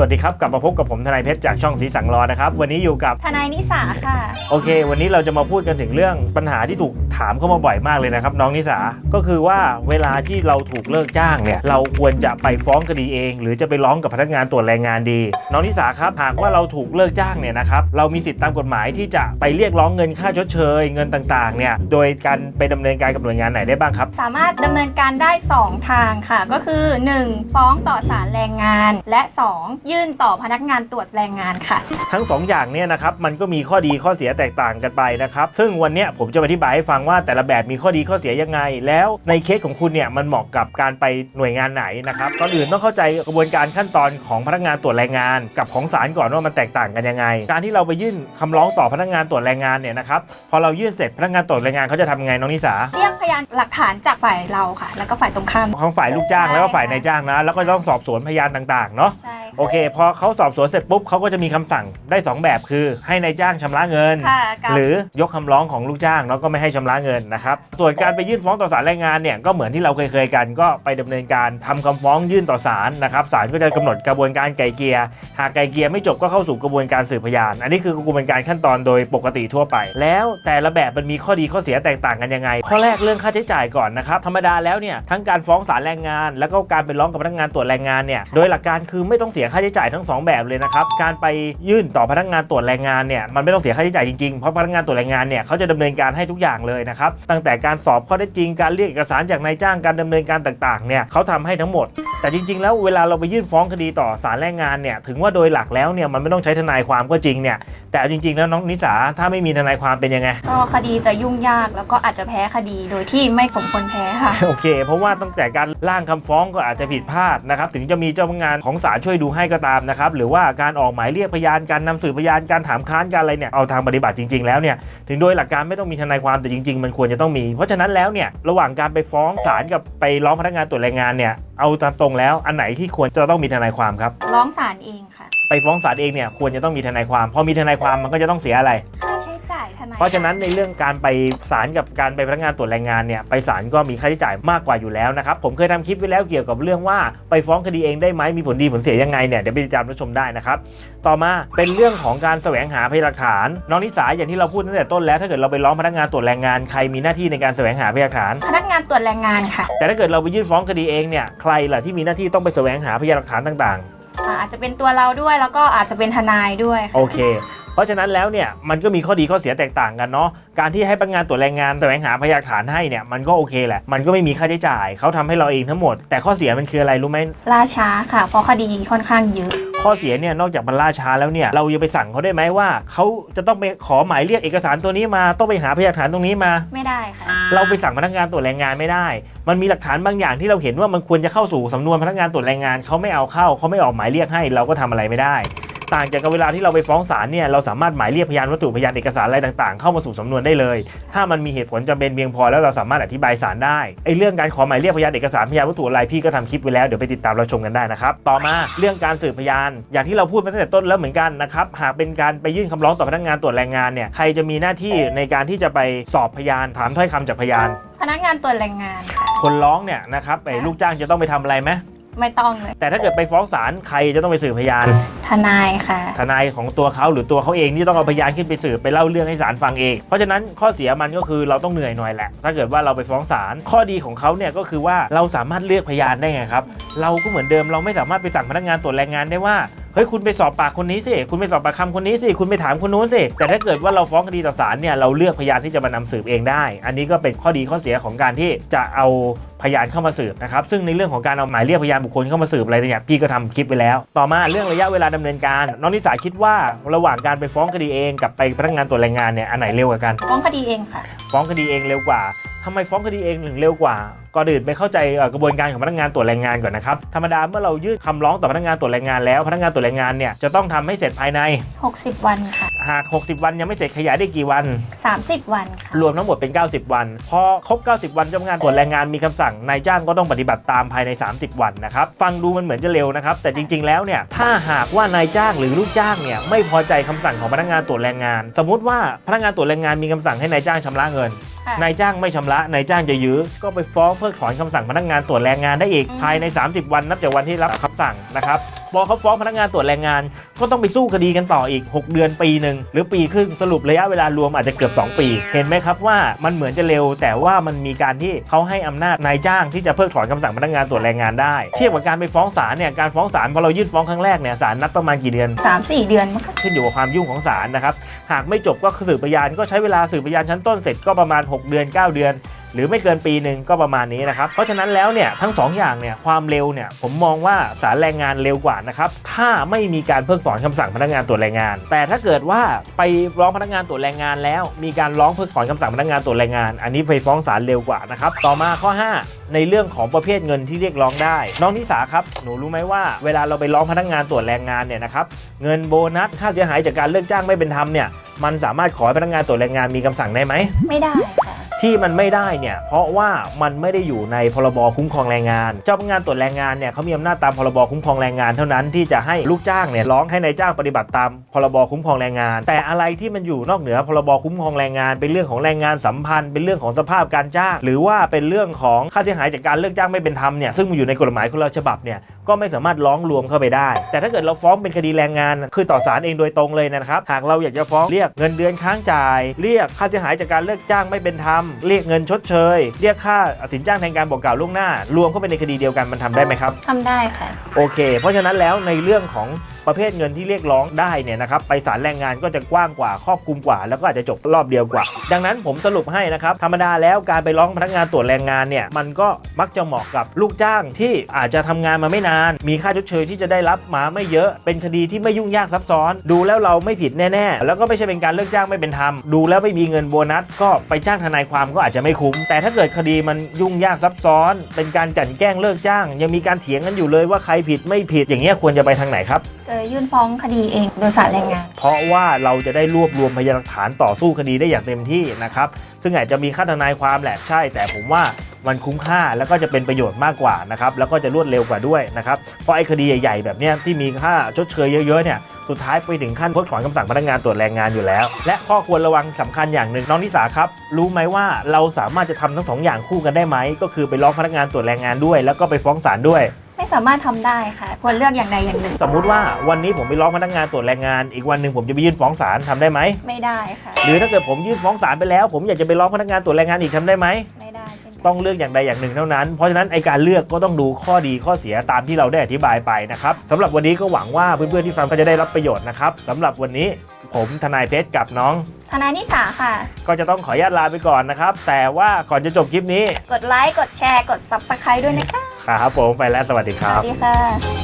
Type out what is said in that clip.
วัสดีครับ กลับมาพบกับผมทนายเพชรจากช่องสีสังรอนะครับ วันนี้อยู่กับทนายนิสาค่ะ โอเค วันนี้เราจะมาพูดกันถึงเรื่องปัญหาที่ถูกถามเข้ามาบ่อยมากเลยนะครับ น้องนิสา ก็คือว่าเวลาที่เราถูกเลิกจ้างเนี่ยเราควรจะไปฟ้องคดีเอง หรือจะไปร้องกับพนักงานตรวจแรงงานดี น้องนิสาครับหากว่าเราถูกเลิกจ้างเนี่ยนะครับเรามีสิทธิตามกฎหมายที่จะไปเรียกร้องเงินค่าชดเชย เงินต่างๆเนี่ยโดยการไปดำเนินการกับหน่วยงานไหนได้บ้างครับ สามารถดำเนินการได้ 2 ทางค่ะ ก็คือ 1. ฟ้องต่อศาลแรงงาน และ 2. ยื่นต่อพนักงานตรวจแรงงานค่ะ ทั้งสองอย่างเนี่ยนะครับมันก็มีข้อดีข้อเสียแตกต่างกันไปนะครับซึ่งวันเนี้ยผมจะมาอธิบายให้ฟังว่าแต่ละแบบมีข้อดีข้อเสียยังไง แล้วในเคสของคุณเนี่ยมันเหมาะกับการไปหน่วยงานไหนนะครับก่อนอื่นต้องเข้าใจกระบวนการขั้นตอนของพนักงานตรวจแรงงาน กับของศาลก่อนว่ามันแตกต่างกันยังไง การที่เราไปยื่นคำร้องต่อพนักงานตรวจแรงงานเนี่ยนะครับพอเรายื่นเสร็จพนักงานตรวจแรงงานเขาจะทำยังไงน้องนิสาเรียกพยานหลักฐานจากฝ่ายเราค่ะ แล้วก็ฝ่ายตรงข้าม ของฝ่ายลูกจ้างใช่แล้วก็ฝ่ายนายจ้างนะแล้วก็ต้องสอบสวนพยานต่างๆเนาะใช่ค่ะโอเค พอเขาสอบสวนเสร็จปุ๊บเขาก็จะมีคำสั่งได้สองแบบคือ ให้นายจ้างชำระเงิน ค่ะกับ หรือยกคำร้องของลูกจ้างแล้วก็ไม่ให้ชำระเงินนะครับ ส่วนการไปยื่นฟ้องต่อศาลแรงงานเนี่ยก็เหมือนที่เราเคยเคยกันก็ไปดำเนินการทำคำฟ้องยื่นต่อศาลนะครับศาลก็จะกำหนดกระบวนการไกลเกลียหากไกลเกลียไม่จบก็เข้าสู่กระบวนการสืบพยาน อันนี้คือกระบวนการขั้นตอนโดยปกติทั่วไป แล้วแต่ละแบบมันมีข้อดีข้อเสียแตกต่างกันยังไง ข้อแรกเรื่องค่าใช้จ่ายก่อนนะครับธรรมดาแล้วเนี่ยทั้งการฟ้องศาลแรงงาน แล้วก็การไปร้องกับพนักงานตรวจแรงงานเนี่ยโดยหลักการคือไม่ต้องเสียค่าใช้จ่ายทั้งสองแบบเลยนะครับการไปยื่นต่อพนักงานตรวจแรงงานเนี่ยมันไม่ต้องเสียค่าใช้จ่ายจริงๆเพราะพนักงานตรวจแรงงานเนี่ยเขาจะดำเนินการให้ทุกอย่างเลยนะครับ ตั้งแต่การสอบข้อเท็จจริงการเรียกเอกสารจากนายจ้างการดำเนินการต่างๆเนี่ยเขาทำให้ทั้งหมด แต่จริง ๆ แล้วเวลาเราไปยื่นฟ้องคดีต่อศาลแรงงานเนี่ยถึงว่าโดยหลักแล้วเนี่ยมันไม่ต้องใช้ทนายความก็จริงเนี่ยแต่เอาจริง ๆ แล้วน้องนิสาถ้าไม่มีทนายความเป็นยังไงก็คดีจะยุ่งยากแล้วก็อาจจะแพ้คดีโดยที่ไม่สมควรแพ้ค่ะโอเค เพราะว่าตั้งแต่การร่างคำฟ้องก็อาจจะผิดพลาดนะครับถึงจะมีเจ้าพนักงานของศาลช่วยดูให้ก็ตามนะครับหรือว่าการออกหมายเรียกพยานการนำสืบพยานการถามค้านการอะไรเนี่ยเอาทางปฏิบัติจริง ๆ แล้วเนี่ยถึงโดยหลักการไม่ต้องมีทนายความแต่จริงๆ มันควรจะต้องมี เพราะฉะนั้นแล้วเนี่ยระหว่างการไปฟ้องศาลกับไปร้องพนักงานตรวจแรงงานเนี่ยเอาตามตรงแล้วอันไหนที่ควรจะต้องมีทนายความครับ ร้องศาลเองค่ะ ไปฟ้องศาลเองเนี่ยควรจะต้องมีทนายความพอมีทนายความมันก็จะต้องเสียอะไร เพราะฉะนั้นในเรื่องการไปศาลกับการไปพนักงานตรวจแรงงานเนี่ยไปศาลก็มีค่าใช้จ่ายมากกว่าอยู่แล้วนะครับผมเคยทำคลิปไว้แล้วเกี่ยวกับเรื่องว่าไปฟ้องคดีเองได้ไหมมีผลดีผลเสียยังไงเนี่ยเดี๋ยวไปติดตามรับชมได้นะครับต่อมาเป็นเรื่องของการแสวงหาพยานหลักฐาน น้องนิสาอย่างที่เราพูดตั้งแต่ต้นแล้วถ้าเกิดเราไปร้องพนักงานตรวจแรงงานใครมีหน้าที่ในการแสวงหาพยานหลักฐาน พนักงานตรวจแรงงานค่ะ แต่ถ้าเกิดเราไปยื่นฟ้องคดีเองเนี่ยใครล่ะที่มีหน้าที่ต้องไปแสวงหาพยานหลักฐานต่างๆอ่าอาจจะเป็นตัวเราด้วยแล้วก็อาจจะเป็นทนายด้วยค่ะโอเค เพราะฉะนั้นแล้วเนี่ยมันก็มีข้อดีข้อเสียแตกต่างกันเนาะการที่ให้พนักงานตรวจแรงงานแสวงหาพยานหลักฐานให้เนี่ยมันก็โอเคแหละมันก็ไม่มีค่าใช้จ่ายเขาทำให้เราเองทั้งหมด แต่ข้อเสียมันคืออะไรรู้ไหมล่าช้าค่ะ เพราะคดีค่อนข้างเยอะข้อเสียเนี่ยนอกจากมันล่าช้าแล้วเนี่ยเราจะไปสั่งเขาได้ไหมว่าเขาจะต้องไปขอหมายเรียกเอกสารตัวนี้มาต้องไปหาพยานหลักฐานตรงนี้มาไม่ได้ค่ะเราไปสั่งพนักงานตรวจแรงงานไม่ได้ มันมีหลักฐานบางอย่างที่เราเห็นว่ามันควรจะเข้าสู่สำนวนพนักงานตรวจแรงงานเขาไม่เอาเข้าเขาไม่ออกหมายเรียกให้ เราก็ทำอะไรไม่ได้ ต่างจากกับเวลาที่เราไปฟ้องศาลเนี่ยเราสามารถหมายเรียกพยานวัตถุพยานเอกสารอะไรต่างๆ เข้ามาสู่สำนวนได้เลย ถ้ามันมีเหตุผลจำเป็นเพียงพอแล้วเราสามารถอธิบายศาลได้ไอ้เรื่องการขอหมายเรียกพยานเอกสารพยานวัตถุอะไรพี่ก็ทำคลิปไว้แล้วเดี๋ยวไปติดตามเราชมกันได้นะครับต่อมาเรื่องการสืบพยาน อย่างที่เราพูดมาตั้งแต่ต้นแล้วเหมือนกันนะครับหากเป็นการไปยื่นคำร้องต่อพนักงานตรวจแรงงานเนี่ยใครจะมีหน้าที่ในการที่จะไปสอบพยานถามถ้อยคำจากพยาน พนักงานตรวจแรงงานค่ะ คนร้องเนี่ยนะครับไอ้ลูกจ้างจะต้องไปทำอะไรไหม ไม่ต้องเลย แต่ถ้าเกิดไปฟ้องศาลใครจะต้องไปสืบพยาน ทนายค่ะ ทนายของตัวเขาหรือตัวเขาเองที่ต้องเอาพยานขึ้นไปสืบไปเล่าเรื่องให้ศาลฟังเอง เพราะฉะนั้นข้อเสียมันก็คือเราต้องเหนื่อยหน่อยแหละ ถ้าเกิดว่าเราไปฟ้องศาลข้อดีของเขาเนี่ยก็คือว่าเราสามารถเลือกพยานได้ไงครับ เราก็เหมือนเดิมเราไม่สามารถไปสั่งพนักงานตรวจแรงงานได้ว่า เฮ้ยคุณไปสอบปากคนนี้สิคุณไปสอบปากคำคนนี้สิคุณไปถามคนนู้นสิแต่ถ้าเกิดว่าเราฟ้องคดีต่อศาลเนี่ยเราเลือกพยานที่จะมานำสืบเองได้ อันนี้ก็เป็นข้อดีข้อเสียของการที่จะเอาพยานเข้ามาสืบนะครับซึ่งในเรื่องของการเอาหมายเรียกพยานบุคคลเข้ามาสืบอะไรเนี่ยพี่ก็ทำคลิปไปแล้ว ต่อมาเรื่องระยะเวลาดำเนินการ น้องนิสาคิดว่าระหว่างการไปฟ้องคดีเองกับไปพนักงานตรวจแรงงานเนี่ยอันไหนเร็วกว่ากัน ฟ้องคดีเองค่ะ ฟ้องคดีเองเร็วกว่า ทำไมฟ้องคดีเองถึงเร็วกว่า ก่อนอื่นไปเข้าใจเอ่อกระบวนการของพนักงานตรวจแรงงานก่อนนะครับ ธรรมดาเมื่อเรายื่นคำร้องต่อพนักงานตรวจแรงงานแล้วพนักงานตรวจแรงงานเนี่ยจะต้องทำให้เสร็จภายใน 60 วันค่ะ หาก 60 วันยังไม่เสร็จขยายได้กี่วัน 30 วันค่ะ รวมทั้งหมดเป็น 90 วัน พอครบ 90 วันเจ้าพนักงานตรวจแรงงานมีคำสั่งนายจ้างก็ต้องปฏิบัติตามภายใน 30 วันนะครับ ฟังดูมันเหมือนจะเร็วนะครับ แต่จริง ๆ แล้วเนี่ยถ้าหากว่านายจ้างหรือลูกจ้างเนี่ยไม่พอใจคำสั่งของพนักงานตรวจแรงงาน สมมุติว่าพนักงานตรวจแรงงานมีคำสั่งให้นายจ้างชำระเงินค่ะ นายจ้างไม่ชำระนายจ้างจะยื้อก็ไปฟ้องเพิกถอนคำสั่งพนักงานตรวจแรงงานได้อีกอืมภายใน 30 วันนับจากวันที่รับคำสั่งนะครับ พอเขาฟ้องพนักงานตรวจแรงงาน ก็ต้องไปสู้คดีกันต่ออีก 6 เดือนปีหนึ่งหรือปีครึ่งสรุประยะเวลารวมอาจจะเกือบ 2 ปี เห็นไหมครับว่ามันเหมือนจะเร็ว แต่ว่ามันมีการที่เขาให้อำนาจนายจ้างที่จะเพิกถอนคำสั่งพนักงานตรวจแรงงานได้ เทียบกับการไปฟ้องศาลเนี่ยการฟ้องศาลพอเรายื่นฟ้องครั้งแรกเนี่ยศาลนัดประมาณกี่เดือน 3-4 เดือนมั้งคะขึ้นอยู่กับความยุ่งของศาลนะครับหากไม่จบก็สืบพยานก็ใช้เวลาสืบพยานชั้นต้นเสร็จก็ประมาณ 6 เดือน 9 เดือน หรือไม่เกินปีหนึ่งก็ประมาณนี้นะครับ เพราะฉะนั้นแล้วเนี่ยทั้งสองอย่างเนี่ยความเร็วเนี่ยผมมองว่าศาลแรงงานเร็วกว่านะครับถ้าไม่มีการเพิกถอนคำสั่งพนักงานตรวจแรงงาน แต่ถ้าเกิดว่าไปร้องพนักงานตรวจแรงงานแล้ว มีการร้องเพิกถอนคำสั่งพนักงานตรวจแรงงาน อันนี้ไปฟ้องศาลเร็วกว่านะครับต่อมาข้อ 5ในเรื่องของประเภทเงินที่เรียกร้องได้ น้องนิสาครับ หนูรู้ไหมว่าเวลาเราไปร้องพนักงานตรวจแรงงานเนี่ยนะครับ เงินโบนัส ค่าเสียหายจากการเลิกจ้างไม่เป็นธรรมเนี่ย มันสามารถขอให้พนักงานตรวจแรงงานมีคำสั่งได้ไหม ไม่ได้ ที่มันไม่ได้เนี่ยเพราะว่ามันไม่ได้อยู่ในพรบคุ้มครองแรงงาน เจ้าพนักงานตรวจแรงงานเนี่ยเขามีอำนาจตามพรบคุ้มครองแรงงานเท่านั้นที่จะให้ลูกจ้างเนี่ยร้องให้ในายจ้างปฏิบัติตามพรบคุ้มครองแรงงาน แต่อะไรที่มันอยู่นอกเหนือพรบคุ้มครองแรงงาน เป็นเรื่องของแรงงานสัมพันธ์ เป็นเรื่องของสภาพการจ้าง หรือว่าเป็นเรื่องของค่าเสียหายจากการเลิกจ้างไม่เป็นธรรมเนี่ยซึ่งมันอยู่ในกฎหมายคนละฉบับเนี่ยก็ไม่สามารถร้องรวมเข้าไปได้ แต่ถ้าเกิดเราฟ้องเป็นคดีแรงงาน คือต่อศาลเองโดยตรงเลยนะครับ หากเราอยากจะฟ้องเรียกเงินเดือนค้างจ่าย เรียกค่าเสียหายจากการเลิกจ้างไม่เป็นธรรม เรียกเงินชดเชย เรียกค่าสินจ้างแทนการบอกกล่าวล่วงหน้า รวมเข้าไปในคดีเดียวกันมันทำได้ไหมครับทำได้ค่ะ โอเค เพราะฉะนั้นแล้วในเรื่องของ ประเภทเงินที่เรียกร้องได้เนี่ยนะครับไปศาลแรงงานก็จะกว้างกว่าครอบคลุมกว่า แล้วก็อาจจะจบรอบเดียวกว่า ดังนั้นผมสรุปให้นะครับธรรมดาแล้วการไปร้องพนักงานตรวจแรงงานเนี่ยมันก็มักจะเหมาะกับลูกจ้างที่อาจจะทำงานมาไม่นาน มีค่าชดเชยที่จะได้รับมาไม่เยอะ เป็นคดีที่ไม่ยุ่งยากซับซ้อน ดูแล้วเราไม่ผิดแน่ๆ แล้วก็ไม่ใช่เป็นการเลิกจ้างไม่เป็นธรรม ดูแล้วไม่มีเงินโบนัสก็ไปจ้างทนายความก็อาจจะไม่คุ้ม แต่ถ้าเกิดคดีมันยุ่งยากซับซ้อน เป็นการกลั่นแกล้งเลิกจ้าง ยังมีการเถียงกันอยู่เลยว่าใครผิดไม่ผิดอย่างเงี้ยควรจะไปทางไหนครับ ยื่นฟ้องคดีเองโดยสารแรงงาน เพราะว่าเราจะได้รวบรวมพยานหลักฐานต่อสู้คดีได้อย่างเต็มที่นะครับ ซึ่งอาจจะมีค่าทนายความแหละใช่ แต่ผมว่ามันคุ้มค่าแล้วก็จะเป็นประโยชน์มากกว่านะครับ แล้วก็จะรวดเร็วกว่าด้วยนะครับ เพราะไอ้คดีใหญ่ๆแบบเนี้ยที่มีค่าชดเชยเยอะๆเนี่ย สุดท้ายไปถึงขั้นพิกถอนคำสั่งพนักงานตรวจแรงงานอยู่แล้ว และข้อควรระวังสำคัญอย่างหนึ่งน้องนิสาครับ รู้ไหมว่าเราสามารถจะทำทั้งสองอย่างคู่กันได้ไหม ก็คือไปร้องพนักงานตรวจแรงงานด้วย แล้วก็ไปฟ้องศาลด้วย ไม่สามารถทำได้ค่ะ ควรเลือกอย่างใดอย่างหนึ่ง สมมุติว่าวันนี้ผมไปร้องพนักงานตรวจแรงงาน อีกวันหนึ่งผมจะไปยื่นฟ้องศาลทำได้ไหม ไม่ได้ค่ะ หรือถ้าเกิดผมยื่นฟ้องศาลไปแล้ว ผมอยากจะไปร้องพนักงานตรวจแรงงานอีกทำได้ไหม ไม่ได้เช่นกัน ต้องเลือกอย่างใดอย่างหนึ่งเท่านั้น เพราะฉะนั้นไอการเลือกก็ต้องดูข้อดีข้อเสียตามที่เราได้อธิบายไปนะครับสำหรับวันนี้ก็หวังว่าเพื่อนๆที่ฟังก็จะได้รับประโยชน์นะครับสำหรับวันนี้ผมทนายเพชรกับน้องทนายนิสาค่ะ ก็จะต้องขออนุญาตลาไปก่อนนะครับ แต่ว่าก่อนจะจบคลิปนี้ กดไลค์ กดแชร์ กด Subscribe ด้วยนะคะ ครับผมไปแล้วสวัสดีคสรัวับ สดีค่ะ